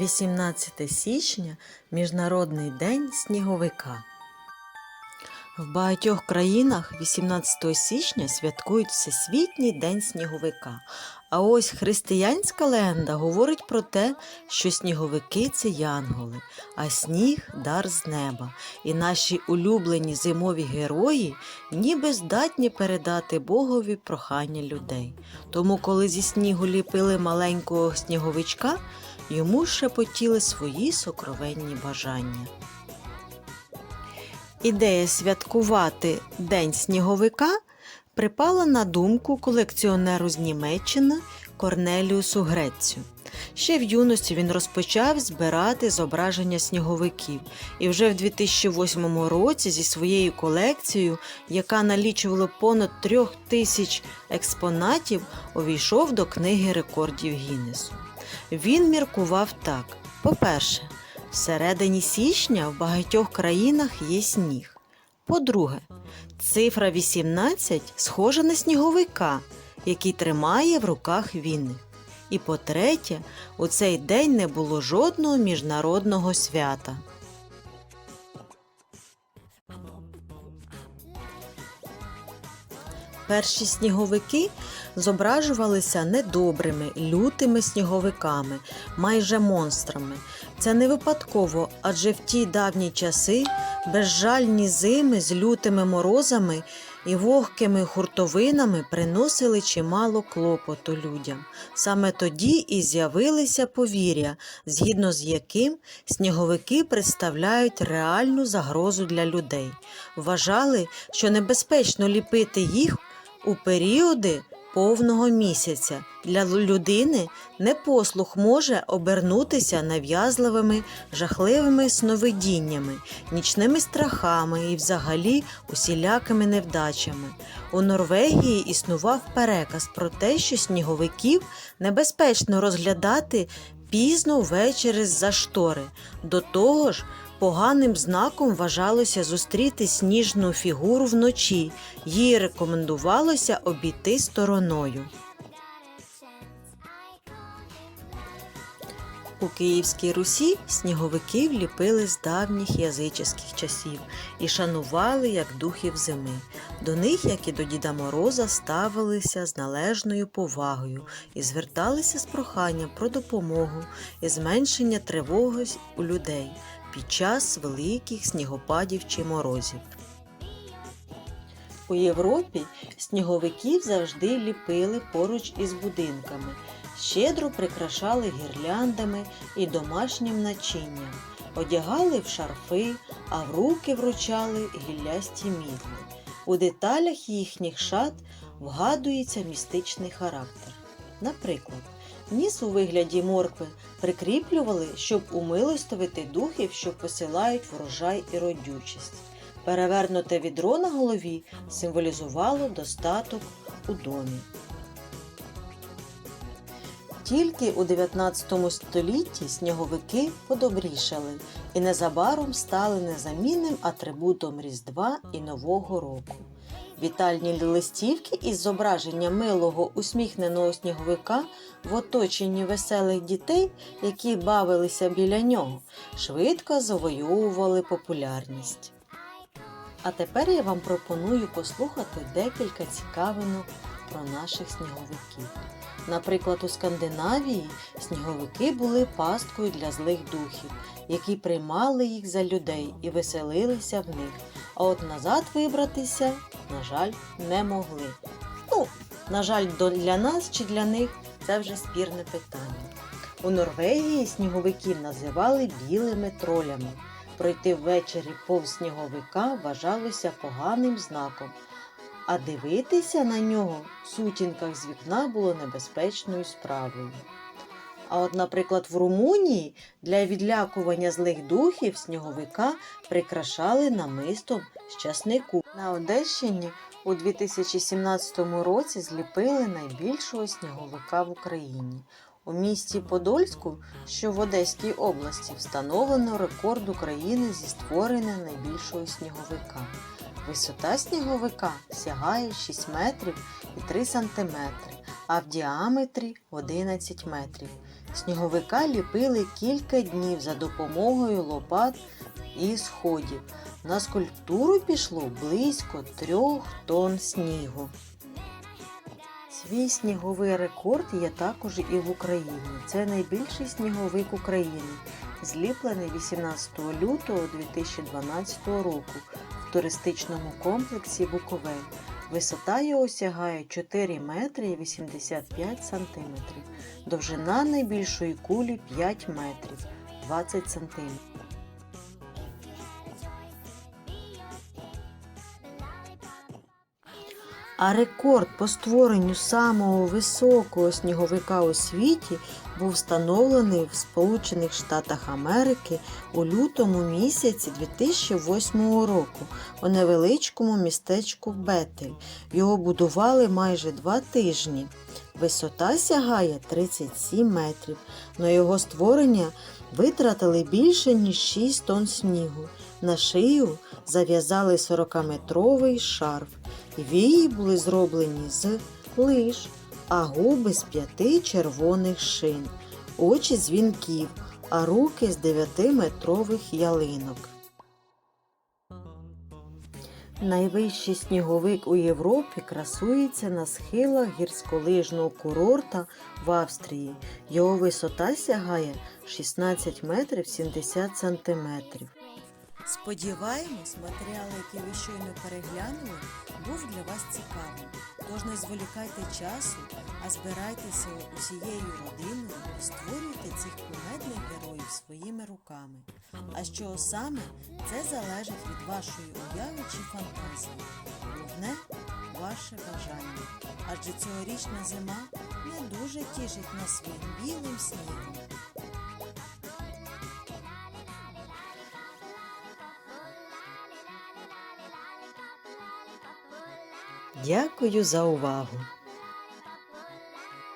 18 січня Міжнародний день сніговика. В багатьох країнах 18 січня святкують Всесвітній день сніговика. А ось християнська легенда говорить про те, що сніговики це янголи, а сніг дар з неба. І наші улюблені зимові герої ніби здатні передати Богові прохання людей. Тому, коли зі снігу ліпили маленького сніговичка, йому шепотіли свої сокровенні бажання. Ідея святкувати День сніговика припала на думку колекціонеру з Німеччини Корнеліусу Грецю. Ще в юності він розпочав збирати зображення сніговиків, і вже в 2008 році зі своєю колекцією, яка налічувала понад трьох тисяч експонатів, увійшов до книги рекордів Гіннесу. Він міркував так: по-перше, всередині січня в багатьох країнах є сніг. По-друге, цифра 18 схожа на сніговика, який тримає в руках війни. І по-третє, у цей день не було жодного міжнародного свята. Перші сніговики зображувалися недобрими, лютими сніговиками, майже монстрами. Це не випадково, адже в ті давні часи безжальні зими з лютими морозами і вогкими хуртовинами приносили чимало клопоту людям. Саме тоді і з'явилися повір'я, згідно з яким сніговики представляють реальну загрозу для людей. Вважали, що небезпечно ліпити їх у періоди повного місяця. Для людини непослух може обернутися нав'язливими, жахливими сновидіннями, нічними страхами і взагалі усілякими невдачами. У Норвегії існував переказ про те, що сніговиків небезпечно розглядати пізно ввечері з-за штори. До того ж, Поганим знаком вважалося зустріти сніжну фігуру вночі. Їй рекомендувалося обійти стороною. У Київській Русі сніговиків ліпили з давніх язичних часів і шанували як духів зими. До них, як і до Діда Мороза, ставилися з належною повагою і зверталися з проханням про допомогу і зменшення тривоги у людей під час великих снігопадів чи морозів. У Європі сніговиків завжди ліпили поруч із будинками, щедро прикрашали гірляндами і домашнім начинням, одягали в шарфи, а в руки вручали гіллясті мітли. У деталях їхніх шат вгадується містичний характер. Наприклад, ніс у вигляді моркви прикріплювали, щоб умилостивити духів, що посилають врожай і родючість. Перевернуте відро на голові символізувало достаток у домі. Тільки у 19 столітті сніговики подобрішали і незабаром стали незамінним атрибутом Різдва і Нового року. Вітальні листівки із зображенням милого усміхненого сніговика в оточенні веселих дітей, які бавилися біля нього, швидко завоювали популярність. А тепер я вам пропоную послухати декілька цікавинок про наших сніговиків. Наприклад, у Скандинавії сніговики були пасткою для злих духів, які приймали їх за людей і веселилися в них. А от назад вибратися, на жаль, не могли. Ну, на жаль, для нас чи для них це вже спірне питання. У Норвегії сніговиків називали білими тролями. Пройти ввечері повз сніговика вважалося поганим знаком, а дивитися на нього в сутінках з вікна було небезпечною справою. А от, наприклад, в Румунії для відлякування злих духів сніговика прикрашали намистом з часнику. На Одещині у 2017 році зліпили найбільшого сніговика в Україні. У місті Подольську, що в Одеській області, встановлено рекорд України зі створення найбільшого сніговика. Висота сніговика сягає 6 метрів і 3 сантиметри, а в діаметрі 11 метрів. Сніговика ліпили кілька днів за допомогою лопат і сходів. На скульптуру пішло близько трьох тонн снігу. Свій сніговий рекорд є також і в Україні. Це найбільший сніговик України, зліплений 18 лютого 2012 року туристичному комплексі Буковель. Висота його сягає 4 метри і 85 сантиметрів. Довжина найбільшої кулі 5 метрів 20 сантиметрів. А рекорд по створенню самого високого сніговика у світі був встановлений в Сполучених Штатах Америки у лютому місяці 2008 року у невеличкому містечку Бетель. Його будували майже два тижні. Висота сягає 37 метрів. На його створення витратили більше ніж 6 тонн снігу. На шию зав'язали 40-метровий шарф. Вії були зроблені з лиш, а губи з п'яти червоних шин, очі з вінків, а руки з дев'ятиметрових ялинок. Найвищий сніговик у Європі красується на схилах гірськолижного курорта в Австрії. Його висота сягає 16 метрів 70 сантиметрів. Сподіваємось, матеріал, який ви щойно переглянули, був для вас цікавим. Тож не зволікайте часу, а збирайтеся усією родиною і створюйте цих кумедних героїв своїми руками. А чого саме, це залежить від вашої уяви чи фантазії. Головне ваше бажання. Адже цьогорічна зима не дуже тішить нас своїм білим снігом. Дякую за увагу!